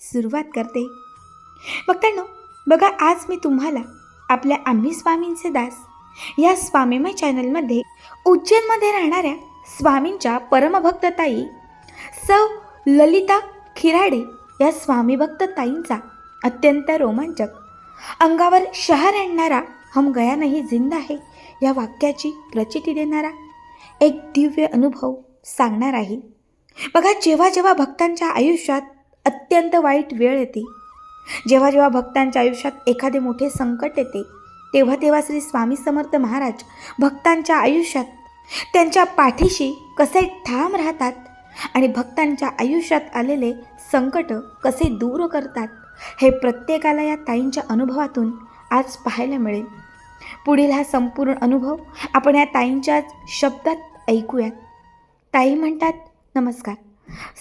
सुरुवात करते. बघतानो बघा आज मी तुम्हाला आपल्या आम्ही स्वामींचे दास या स्वामीमय चॅनलमध्ये उज्जैनमध्ये राहणाऱ्या स्वामींच्या परमभक्तताई सौ ललिता खिराडे या स्वामीभक्त ताईंचा अत्यंत रोमांचक अंगावर शहर आणणारा हम गया नाही जिंदा आहे या वाक्याची प्रचिती देणारा एक दिव्य अनुभव सांगणार आहे. बघा जेव्हा जेव्हा भक्तांच्या आयुष्यात अत्यंत वाईट वेळ येते. जेव्हा जेव्हा भक्तांच्या आयुष्यात एखादे मोठे संकट येते तेव्हा तेव्हा श्री स्वामी समर्थ महाराज भक्तांच्या आयुष्यात त्यांच्या पाठीशी कसे ठाम राहतात आणि भक्तांच्या आयुष्यात आलेले संकट कसे दूर करतात हे प्रत्येकाला या ताईंच्या अनुभवातून आज पाहायला मिळेल. पुढील हा संपूर्ण अनुभव आपण या ताईंच्याच शब्दात ऐकूयात. ताई म्हणतात नमस्कार.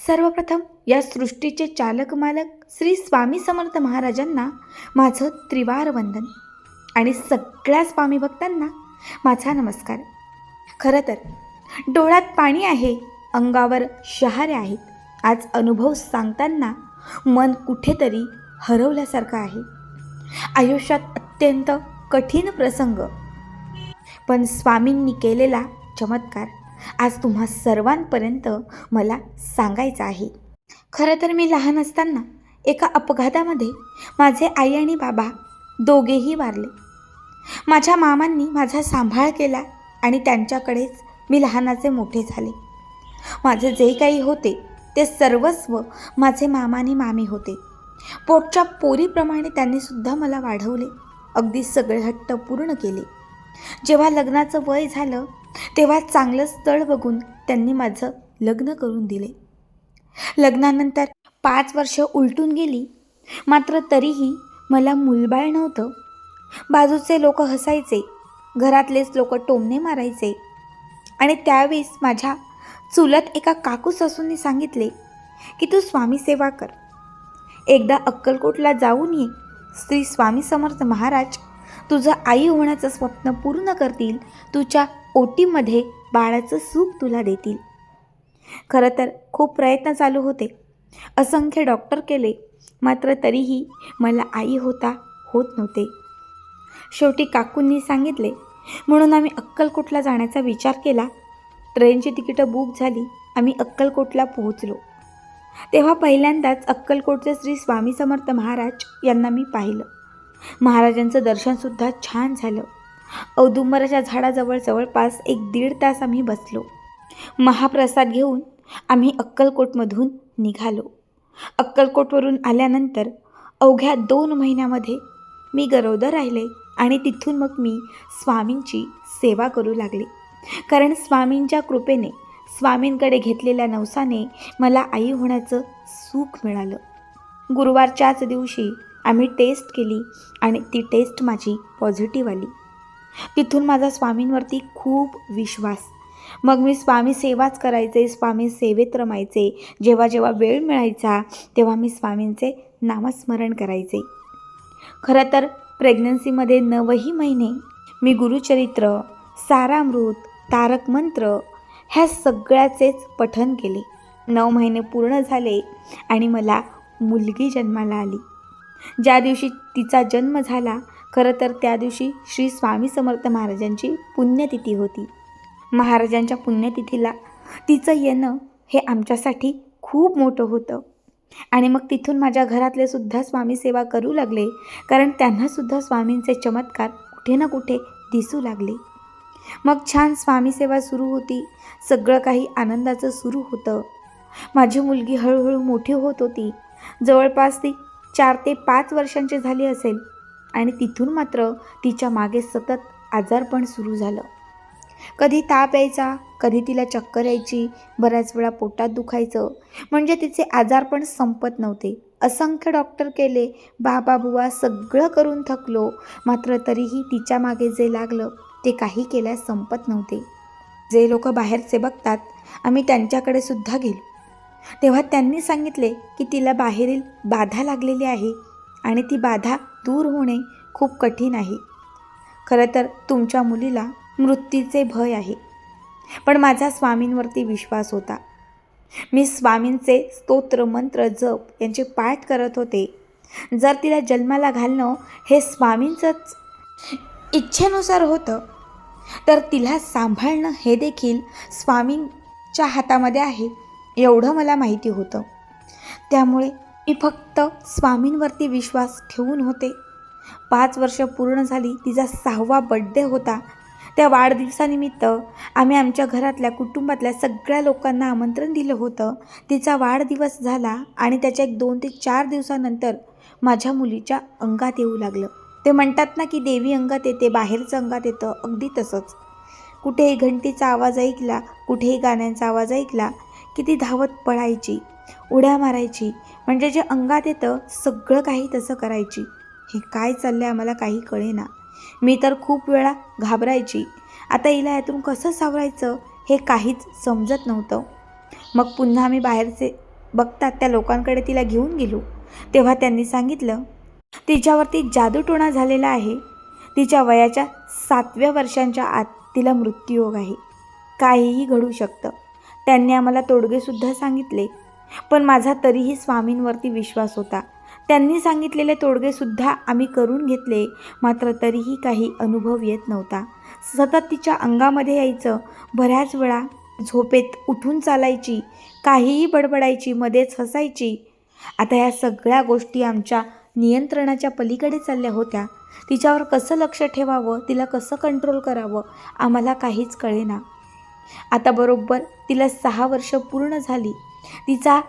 सर्वप्रथम या सृष्टीचे चालक मालक श्री स्वामी समर्थ महाराजांना माझं त्रिवार वंदन आणि सगळ्या स्वामी भक्तांना माझा नमस्कार. खरं तर डोळ्यात पाणी आहे अंगावर शहारे आहेत आज अनुभव सांगताना मन कुठेतरी हरवल्यासारखं आहे. आयुष्यात अत्यंत कठीण प्रसंग. पण स्वामींनी केलेला चमत्कार आज तुम्हा सर्वांपर्यंत मला सांगायचं आहे. खरं तर मी लहान असताना एका अपघातामध्ये माझे आई आणि बाबा दोघेही वारले. माझ्या मामांनी माझा सांभाळ केला आणि त्यांच्याकडेच मी लहानाचे मोठे झाले. माझे जे काही होते ते सर्वस्व माझे मामा आणि मामी होते. पोटच्या पोरीप्रमाणे त्यांनी सुद्धा मला वाढवले. अगदी सगळे हट्ट पूर्ण केले. जेव्हा लग्नाचं वय झालं तेव्हा चांगलं स्थळ बघून त्यांनी माझं लग्न करून दिले. लग्नानंतर पाच वर्ष उलटून गेली. मात्र तरीही मला मुलबाळ नव्हतं. बाजूचे लोक हसायचे घरातलेच लोक टोमणे मारायचे आणि त्यावेळेस माझ्या चुलत एका काकू सासूंनी सांगितले की तू स्वामी सेवा कर. एकदा अक्कलकोटला जाऊन ये श्री स्वामी समर्थ महाराज तुझं आई होण्याचं स्वप्न पूर्ण करतील तुझ्या ओटीमध्ये बाळाचं सुख तुला देतील. खरं तर खूप प्रयत्न चालू होते. असंख्य डॉक्टर केले मात्र तरीही मला आई होता होत नव्हते. शेवटी काकूंनी सांगितले म्हणून आम्ही अक्कलकोटला जाण्याचा विचार केला. ट्रेनची तिकीटं बुक झाली आम्ही अक्कलकोटला पोहोचलो. तेव्हा पहिल्यांदाच अक्कलकोटचे श्री स्वामी समर्थ महाराज यांना मी पाहिलं. महाराजांचं दर्शनसुद्धा छान झालं. औदुंबराच्या झाडाजवळ जवळपास एक दीड तास आम्ही बसलो. महाप्रसाद घेऊन आम्ही अक्कलकोटमधून निघालो. अक्कलकोटवरून आल्यानंतर अवघ्या दोन महिन्यामध्ये मी गरोदर राहिले आणि तिथून मग मी स्वामींची सेवा करू लागले. कारण स्वामींच्या कृपेने स्वामींकडे घेतलेल्या नवसाने मला आई होण्याचं सुख मिळालं. गुरुवारच्याच दिवशी आम्ही टेस्ट केली आणि ती टेस्ट माझी पॉझिटिव्ह आली. तिथून माझा स्वामींवरती खूप विश्वास. मग मी स्वामी सेवाच करायचे स्वामी सेवेत रमायचे. जेव्हा जेव्हा वेळ मिळायचा तेव्हा मी स्वामींचे नामस्मरण करायचे. खरं तर प्रेग्नन्सीमध्ये नवही महिने मी गुरुचरित्र सारामृत तारक मंत्र ह्या सगळ्याचेच पठन केले. नऊ महिने पूर्ण झाले आणि मला मुलगी जन्माला आली. ज्या दिवशी तिचा जन्म झाला खरं तर त्या दिवशी श्री स्वामी समर्थ महाराजांची पुण्यतिथी होती. महाराजांच्या पुण्यतिथीला तिचं येणं हे आमच्यासाठी खूप मोठं होतं. आणि मग तिथून माझ्या घरातले सुद्धा स्वामी सेवा करू लागले कारण त्यांनासुद्धा स्वामींचे चमत्कार कुठे ना कुठे दिसू लागले. मग छान स्वामी सेवा सुरू होती सगळं काही आनंदाचं सुरू होतं. माझी मुलगी हळूहळू मोठी होत होती. जवळपास ती चार ते पाच वर्षांची झाली असेल आणि तिथून मात्र तिच्यामागे सतत आजारपण सुरू झालं. कधी ताप यायचा कधी तिला चक्कर यायची बऱ्याच वेळा पोटात दुखायचं म्हणजे तिचे आजारपण संपत नव्हते. असंख्य डॉक्टर केले बाबा बुवा सगळं करून थकलो मात्र तरीही तिच्यामागे जे लागलं ते काही केल्यास संपत नव्हते. जे लोक बाहेरचे बघतात आम्ही त्यांच्याकडे सुद्धा गेलो. तेव्हा त्यांनी सांगितले की तिला बाहेरील बाधा लागलेली आहे आणि ती बाधा दूर होणे खूप कठीण आहे. खरं तर तुमच्या मुलीला मृत्यूचे भय आहे. पण माझा स्वामींवरती विश्वास होता. मी स्वामींचे स्तोत्र मंत्र जप यांचे पाठ करत होते. जर तिला जन्माला घालणं हे स्वामींचंच इच्छेनुसार होतं तर तिला सांभाळणं हे देखील स्वामींच्या हातामध्ये आहे. एवढं मला माहिती होतं. त्यामुळे मी फक्त स्वामींवरती विश्वास ठेवून होते. पाच वर्ष पूर्ण झाली तिचा सहावा बड्डे होता. त्या वाढदिवसानिमित्त आम्ही आमच्या घरातल्या कुटुंबातल्या सगळ्या लोकांना आमंत्रण दिलं होतं. तिचा वाढदिवस झाला आणि त्याच्या एक दोन ते चार दिवसानंतर माझ्या मुलीच्या अंगात येऊ लागलं. ते म्हणतात ना की देवी अंगात येते बाहेरचं अंगात येतं अगदी तसंच. कुठेही घंटीचा आवाज ऐकला कुठेही गाण्यांचा आवाज ऐकला की ती धावत पळायची उड्या मारायची म्हणजे जे अंगात येतं सगळं काही तसं करायची. हे काय चाललं आहे आम्हाला काही कळेना. मी तर खूप वेळा घाबरायची. आता हिला यातून कसं सावरायचं हे काहीच समजत नव्हतं. मग पुन्हा आम्ही बाहेरचे बघतात त्या लोकांकडे तिला घेऊन गेलो. तेव्हा त्यांनी सांगितलं तिच्यावरती जादूटोणा झालेला आहे. तिच्या वयाच्या सातव्या वर्षांच्या आत तिला मृत्यूयोग आहे. काहीही घडू शकतं. त्यांनी आम्हाला तोडगेसुद्धा सांगितले. पण माझा तरीही स्वामींवरती विश्वास होता. त्यांनी सांगितलेले तोडगेसुद्धा आम्ही करून घेतले. मात्र तरीही काही अनुभव येत नव्हता. सतत तिच्या अंगामध्ये यायचं. बऱ्याच वेळा झोपेत उठून चालायची. काहीही बडबडायची. मध्येच हसायची. आता या सगळ्या गोष्टी आमच्या नियंत्रणाच्या पलीकडे चालल्या होत्या. तिच्यावर कसं लक्ष ठेवावं? तिला कसं कंट्रोल करावं? आम्हाला काहीच कळेना. आता बरोबर तिला सहा वर्ष पूर्ण झाली. तिचा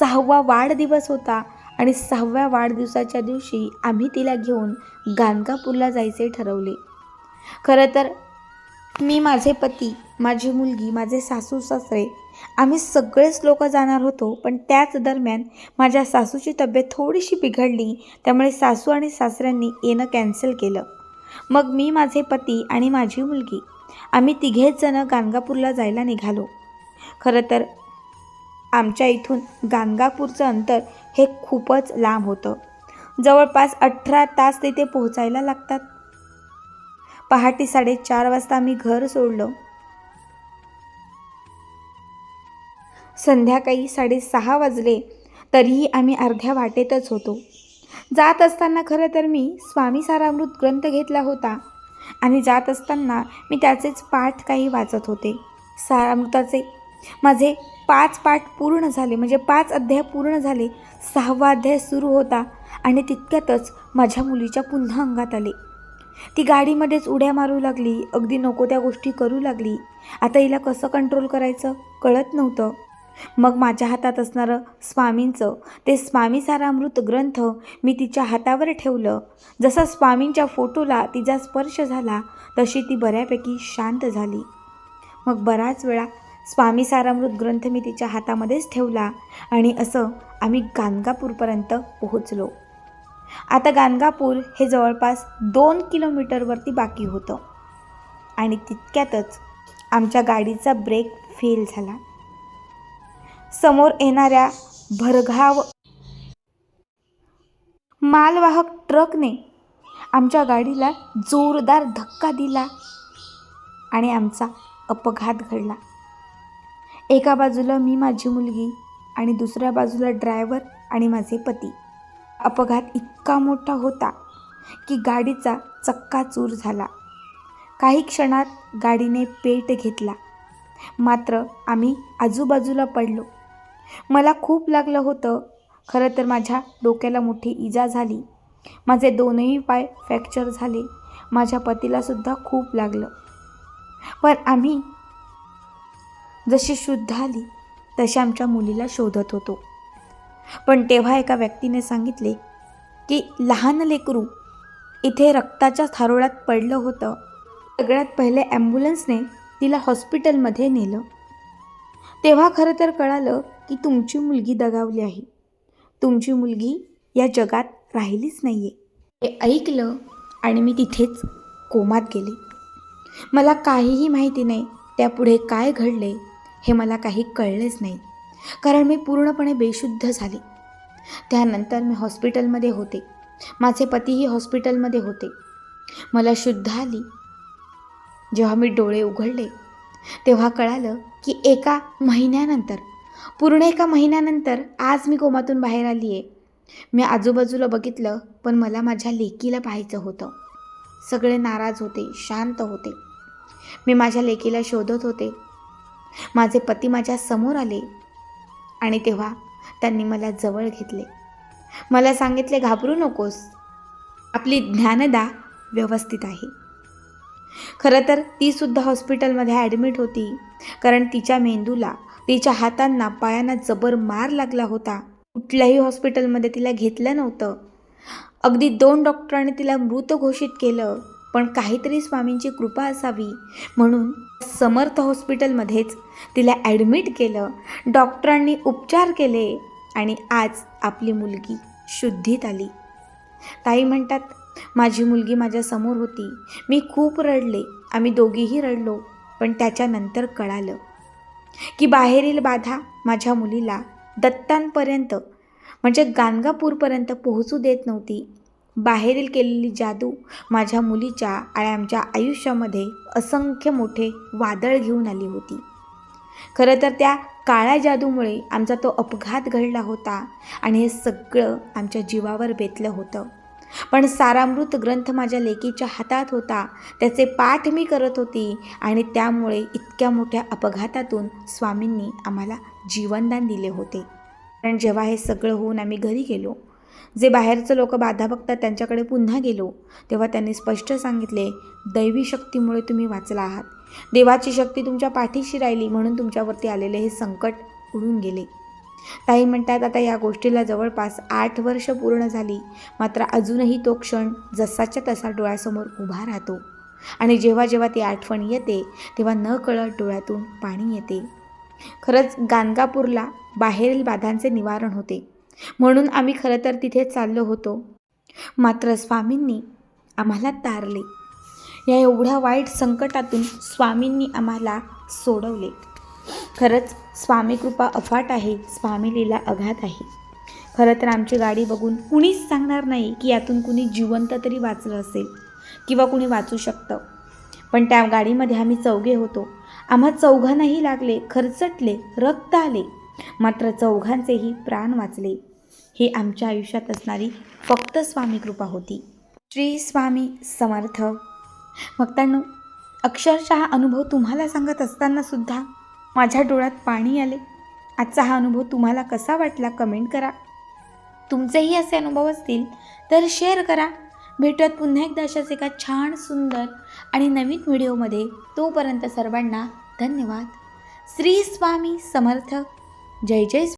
सहावा वाढदिवस होता आणि सहाव्या वाढदिवसाच्या दिवशी आम्ही तिला घेऊन गाणगापूरला जायचे ठरवले. खरं तर मी माझे पती माझी मुलगी माझे सासू सासरे आम्ही सगळेच लोक जाणार होतो पण त्याच दरम्यान माझ्या सासूची तब्येत थोडीशी बिघडली त्यामुळे सासू आणि सासऱ्यांनी येणं कॅन्सल केलं. मग मी माझे पती आणि माझी मुलगी. आम्ही तिघेच जणं गाणगापूरला जायला निघालो. खरं तर आमच्या इथून गाणगापूरचं अंतर हे खूपच लांब होतं. जवळपास अठरा तास तिथे पोहोचायला लागतात. पहाटे साडेचार वाजता आम्ही घर सोडलं. संध्याकाळी साडेसहा वाजले तरीही आम्ही अर्ध्या वाटेतच होतो. जात असताना खरं तर मी स्वामी सारामृत ग्रंथ घेतला होता. आणि जात असताना मी त्याचेच पाठ काही वाचत होते. सारामृताचे माझे पाच पाठ पूर्ण झाले. म्हणजे पाच अध्याय पूर्ण झाले. सहावा अध्याय सुरू होता आणि तितक्यातच माझ्या मुलीच्या पुन्हा अंगात आले. ती गाडीमध्येच उड्या मारू लागली. अगदी नको त्या गोष्टी करू लागली. आता हिला कसं कंट्रोल करायचं? कळत नव्हतं. मग माझ्या हातात असणारं स्वामींचं ते स्वामी सारामृत ग्रंथ मी तिच्या हातावर ठेवलं. जसा स्वामींच्या फोटोला तिचा स्पर्श झाला तशी ती बऱ्यापैकी शांत झाली. मग बराच वेळा स्वामी सारामृत ग्रंथ मी तिच्या हातामध्येच ठेवला आणि असं आम्ही गाणगापूरपर्यंत पोहोचलो. आता गाणगापूर हे जवळपास दोन किलोमीटरवरती बाकी होतं आणि तितक्यातच आमच्या गाडीचा ब्रेक फेल झाला. समोर येणाऱ्या भरघाव मालवाहक ट्रकने आमच्या गाडीला जोरदार धक्का दिला आणि आमचा अपघात घडला. एका बाजूला मी माझी मुलगी आणि दुसऱ्या बाजूला ड्रायव्हर आणि माझे पती. अपघात इतका मोठा होता की गाडीचा चक्काचूर झाला. काही क्षणात गाडीने पेट घेतला. मात्र आम्ही आजूबाजूला पडलो. मला खूप लागलं होतं. खरं तर माझ्या डोक्याला मोठी इजा झाली. माझे दोनही पाय फ्रॅक्चर झाले. माझ्या पतीलासुद्धा खूप लागलं. पण आम्ही जशी शुद्ध आली तशी आमच्या मुलीला शोधत होतो. पण तेव्हा एका व्यक्तीने सांगितले की लहान लेकरू इथे रक्ताच्या थारोळ्यात पडलं होतं. सगळ्यात पहिले ॲम्ब्युलन्सने तिला हॉस्पिटलमध्ये नेलं. तेव्हा खरं तर कळालं की तुमची मुलगी दगावली आहे. तुमची मुलगी या जगात राहिलीच नाही आहे हे ऐकलं आणि मी तिथेच कोमात गेले. मला काहीही माहिती नाही त्यापुढे काय घडले हे मला काही कळलेच नाही. कारण मी पूर्णपणे बेशुद्ध झाले. त्यानंतर मी हॉस्पिटलमध्ये होते. माझे पतीही हॉस्पिटलमध्ये होते. मला शुद्ध आली. जेव्हा मी डोळे उघडले तेव्हा कळालं की एका महिन्यानंतर पूर्ण एका महिन्यानंतर आज मी कोमातून बाहेर आली आहे मी आजूबाजूला बघितलं पण मला माझ्या लेकीला पाहायचं होतं. सगळे नाराज होते शांत होते. मी माझ्या लेकीला शोधत होते. माझे पती माझ्यासमोर आले आणि तेव्हा त्यांनी मला जवळ घेतले. मला सांगितले घाबरू नकोस. आपली ज्ञानदा व्यवस्थित आहे. खरं तर तीसुद्धा हॉस्पिटलमध्ये ॲडमिट होती कारण तिच्या मेंदूला तिच्या हातांना पायांना जबर मार लागला होता. कुठल्याही हॉस्पिटलमध्ये तिला घेतलं नव्हतं. अगदी दोन डॉक्टरांनी तिला मृत घोषित केलं पण काहीतरी स्वामींची कृपा असावी म्हणून समर्थ हॉस्पिटलमध्येच तिला ॲडमिट केलं. डॉक्टरांनी उपचार केले आणि आज आपली मुलगी शुद्धीत आली. ताई म्हणतात माझी मुलगी माझ्यासमोर होती. मी खूप रडले. आम्ही दोघीही रडलो पण त्याच्यानंतर कळालं. की बाहेरील बाधा माझ्या मुलीला दत्तांपर्यंत म्हणजे गाणगापूरपर्यंत पोहोचू देत नव्हती. बाहेरील केलेली जादू माझ्या मुलीच्या आणि आमच्या आयुष्यामध्ये असंख्य मोठे वादळ घेऊन आली होती. खरं तर त्या काळ्या जादूमुळे आमचा तो अपघात घडला होता आणि हे सगळं आमच्या जीवावर बेतलं होतं. पण सारामृत ग्रंथ माझ्या लेकीच्या हातात होता. त्याचे पाठ मी करत होती आणि त्यामुळे इतक्या मोठ्या अपघातातून स्वामींनी आम्हाला जीवनदान दिले होते. कारण जेव्हा हे सगळं होऊन आम्ही घरी गेलो जे बाहेरचं लोक बाधा बघतात त्यांच्याकडे पुन्हा गेलो तेव्हा त्यांनी स्पष्ट सांगितले दैवी शक्तीमुळे तुम्ही वाचला आहात. देवाची शक्ती तुमच्या पाठीशी राहिली म्हणून तुमच्यावरती आलेले हे संकट उडून गेले. ताई म्हणतात आता या गोष्टीला जवळपास आठ वर्ष पूर्ण झाली. मात्र अजूनही तो क्षण जसाच्या तसा डोळ्यासमोर उभा राहतो. आणि जेव्हा जेव्हा ती आठवण येते तेव्हा न कळत डोळ्यातून पाणी येते. खरंच गाणगापूरला बाहेरील बाधांचे निवारण होते. म्हणून आम्ही खरं तर तिथे चाललो होतो. मात्र स्वामींनी आम्हाला तारले. या एवढ्या वाईट संकटातून स्वामींनी आम्हाला सोडवले. खरंच स्वामी कृपा अफाट आहे स्वामी लीला अघात आहे. खरं तर आमची गाडी बघून कुणीच सांगणार नाही की यातून कुणी जिवंत तरी वाचलं असेल किंवा कुणी वाचू शकतं. पण त्या गाडीमध्ये आम्ही चौघे होतो. आम्हा चौघांनाही लागले खरचटले रक्त आले. मात्र चौघांचेही प्राण वाचले. हे आमच्या आयुष्यात असणारी फक्त स्वामी कृपा होती. श्री स्वामी समर्थ. भक्तांनो अक्षरशः अनुभव तुम्हाला सांगत असताना सुद्धा माझ्या डोळ्यात पाणी आले. आजचा हा अनुभव तुम्हाला कसा वाटला कमेंट करा. तुमचेही असे अनुभव असतील तर शेअर करा. भेटूयात पुन्हा एकदा अशाच एका छान सुंदर आणि नवीन व्हिडिओमध्ये. तोपर्यंत सर्वांना धन्यवाद. श्री स्वामी समर्थ. जय जय